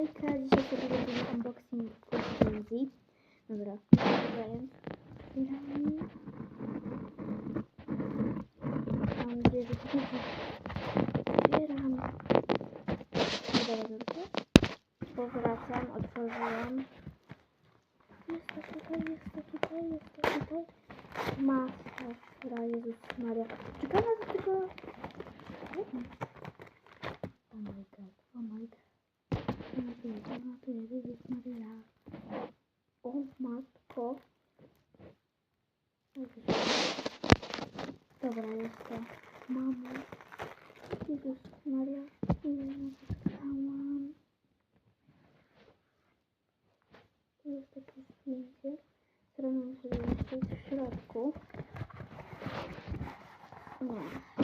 Hejka, dzisiaj sobie robimy unboxing Kurtuzji. Dobra. Otwieramy. Mam nadzieję, że to. Otwieram. Dobra, dobrze. Powracam, otworzyłam. Jest to tutaj, jest to tutaj, jest to tutaj. Masakra, Jezus Maria. Ciekawe, tylko... Oh my god, oh my god. Matuje, matuje, Jezus Maria. O matko. Jezus. Dobra, jest to. Mamo. Jezus Maria. Zatkałam. Tu jest takie zdjęcie. Zrobię sobie jeszcze w środku. Nie.